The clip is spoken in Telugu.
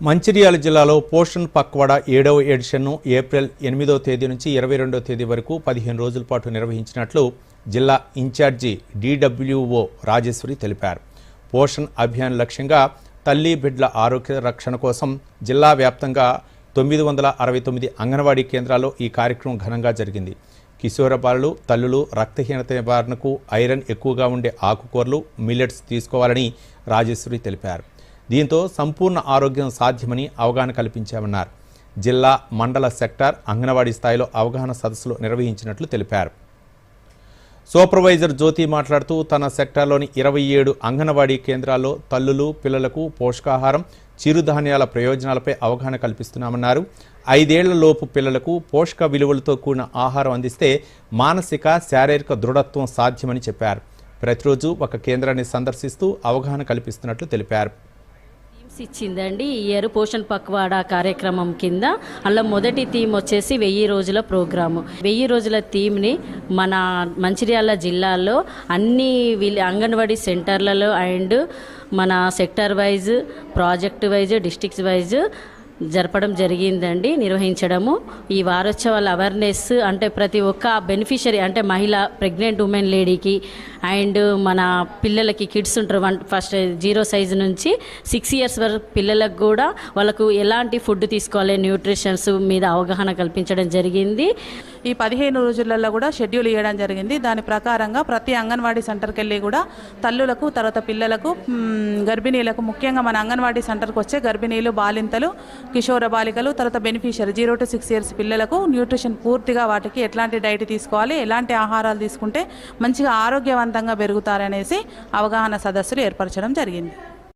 మంచిర్యాల జిల్లాలో పోషణ్ పక్వాడ ఏడవ ఎడిషన్ను ఏప్రిల్ ఎనిమిదవ తేదీ నుంచి ఇరవై రెండవ తేదీ వరకు పదిహేను రోజుల పాటు నిర్వహించినట్లు జిల్లా ఇన్ఛార్జి డిడబ్ల్యూఓ రాజేశ్వరి తెలిపారు. పోషణ్ అభియాన్ లక్ష్యంగా తల్లి బిడ్డల ఆరోగ్య రక్షణ కోసం జిల్లా వ్యాప్తంగా తొమ్మిది వందల అరవై తొమ్మిది అంగన్వాడీ కేంద్రాల్లో ఈ కార్యక్రమం ఘనంగా జరిగింది. కిశోర బాలలు తల్లులు రక్తహీనత నివారణకు ఐరన్ ఎక్కువగా ఉండే ఆకుకూరలు మిల్లెట్స్ తీసుకోవాలని రాజేశ్వరి తెలిపారు. దీంతో సంపూర్ణ ఆరోగ్యం సాధ్యమని అవగాహన కల్పించామన్నారు. జిల్లా మండల సెక్టార్ అంగన్వాడీ స్థాయిలో అవగాహన సదస్సులు నిర్వహించినట్లు తెలిపారు. సూపర్వైజర్ జ్యోతి మాట్లాడుతూ తన సెక్టార్లోని ఇరవై ఏడు అంగన్వాడీ కేంద్రాల్లో తల్లులు పిల్లలకు పోషకాహారం చిరుధాన్యాల ప్రయోజనాలపై అవగాహన కల్పిస్తున్నామన్నారు. ఐదేళ్ళ లోపు పిల్లలకు పోషక విలువలతో కూడిన ఆహారం అందిస్తే మానసిక శారీరక దృఢత్వం సాధ్యమని చెప్పారు. ప్రతిరోజు ఒక కేంద్రాన్ని సందర్శిస్తూ అవగాహన కల్పిస్తున్నట్లు తెలిపారు. ఇచ్చిందండి ఈ ఇయర్ పోషణ్ పక్వాడా కార్యక్రమం కింద. అలా మొదటి థీమ్ వచ్చేసి వెయ్యి రోజుల ప్రోగ్రాము. వెయ్యి రోజుల థీమ్ని మన మంచిర్యాల జిల్లాలో అన్ని విల్ అంగన్వాడీ సెంటర్లలో అండ్ మన sector wise project wise districts wise జరపడం జరిగిందండి. నిర్వహించడము. ఈ వారోత్సవాల అవేర్నెస్ అంటే ప్రతి ఒక్క బెనిఫిషరీ అంటే మహిళ ప్రెగ్నెంట్ ఉమెన్ లేడీకి అండ్ మన పిల్లలకి కిడ్స్ ఉంటారు. వన్ ఫస్ట్ జీరో సైజ్ నుంచి సిక్స్ ఇయర్స్ వరకు పిల్లలకు కూడా వాళ్ళకు ఎలాంటి ఫుడ్ తీసుకోవాలి న్యూట్రిషన్స్ మీద అవగాహన కల్పించడం జరిగింది. ఈ పదిహేను రోజులలో కూడా షెడ్యూల్ ఇవ్వడం జరిగింది. దాని ప్రకారంగా ప్రతి అంగన్వాడీ సెంటర్కి వెళ్ళి కూడా తల్లులకు తర్వాత పిల్లలకు గర్భిణీలకు ముఖ్యంగా మన అంగన్వాడీ సెంటర్కి వచ్చే గర్భిణీలు బాలింతలు కిషోర బాలికలు తర్వాత beneficiary. Zero to six years పిల్లలకు న్యూట్రిషన్ పూర్తిగా వాటికి ఎట్లాంటి డైట్ తీసుకోవాలి ఎలాంటి ఆహారాలు తీసుకుంటే మంచిగా ఆరోగ్యవంతంగా పెరుగుతారనేసి అవగాహన సదస్సులు ఏర్పరచడం జరిగింది.